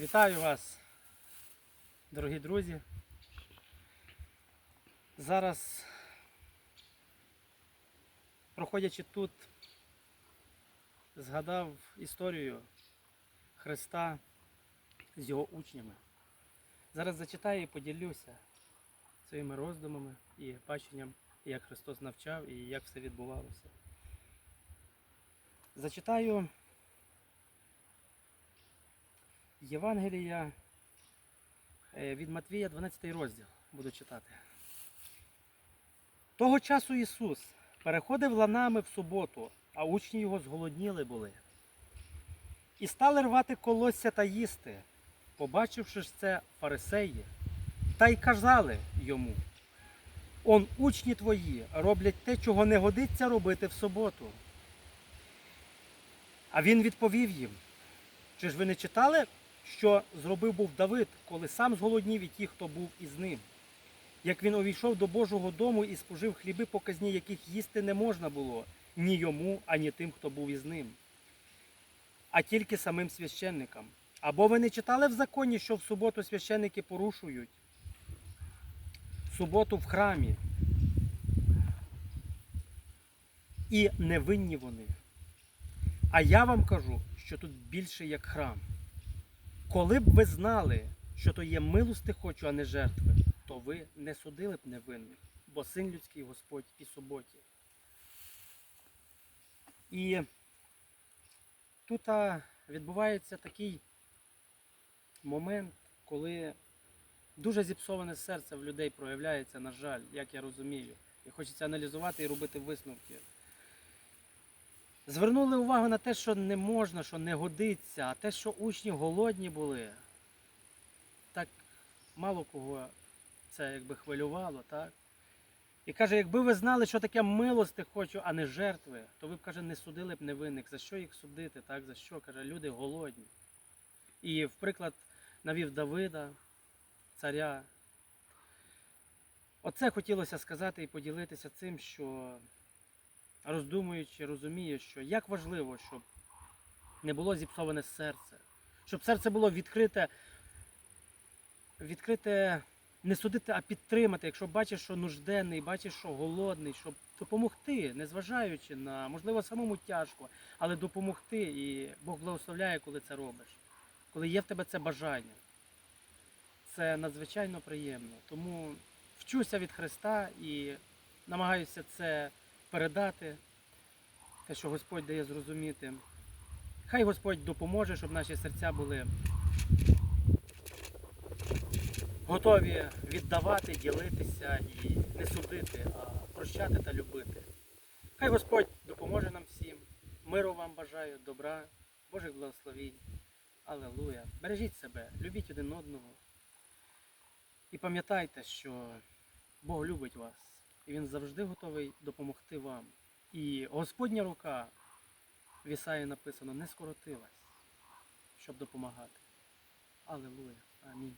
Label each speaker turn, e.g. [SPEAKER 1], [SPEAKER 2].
[SPEAKER 1] Вітаю вас, дорогі друзі. Зараз, проходячи тут, згадав історію Христа з його учнями. Зараз зачитаю і поділюся своїми роздумами і баченням, як Христос навчав і як все відбувалося. Зачитаю Євангелія е, від Матвія, 12 розділ буду читати. Того часу Ісус переходив ланами в суботу, а учні його зголодніли були. І стали рвати колосся та їсти, побачивши ж це фарисеї, та й казали йому: Он учні твої роблять те, чого не годиться робити в суботу. А він відповів їм: Чи ж ви не читали, що зробив був Давид, коли сам зголоднів і ті, хто був із ним? Як він увійшов до Божого дому і спожив хліби, показні яких їсти не можна було ні йому, ані тим, хто був із ним, а тільки самим священникам. Або ви не читали в законі, що в суботу священники порушують суботу в храмі. І невинні вони. А я вам кажу, що тут більше як храм. Коли б ви знали, що то є милости хочу, а не жертви, то ви не судили б невинних, бо син людський Господь і суботі. І тут відбувається такий момент, коли дуже зіпсоване серце в людей проявляється, на жаль, як я розумію. І хочеться аналізувати і робити висновки. Звернули увагу на те, що не можна, що не годиться, а те, що учні голодні були, так мало кого це якби хвилювало, так? І каже, якби ви знали, що таке милости хочу, а не жертви, то ви б каже, не судили б невинних. За що їх судити? Так? За що? Каже, люди голодні. І в приклад навів Давида, царя. Оце хотілося сказати і поділитися цим, що роздумуючи, розумію, що як важливо, щоб не було зіпсоване серце, щоб серце було відкрите, відкрите не судити, а підтримати, якщо бачиш, що нужденний, бачиш, що голодний, щоб допомогти, незважаючи на, можливо, самому тяжко, але допомогти. І Бог благословляє, коли це робиш, коли є в тебе це бажання. Це надзвичайно приємно. Тому вчуся від Христа і намагаюся це передати, те, що Господь дає зрозуміти. Хай Господь допоможе, щоб наші серця були готові віддавати, ділитися і не судити, а прощати та любити. Хай Господь допоможе нам всім. Миру вам бажаю, добра, Божих благословінь. Алелуя. Бережіть себе, любіть один одного. І пам'ятайте, що Бог любить вас, і Він завжди готовий допомогти вам. І Господня рука в Ісаї написано не скоротилась, щоб допомагати. Аллилуйя. Амінь.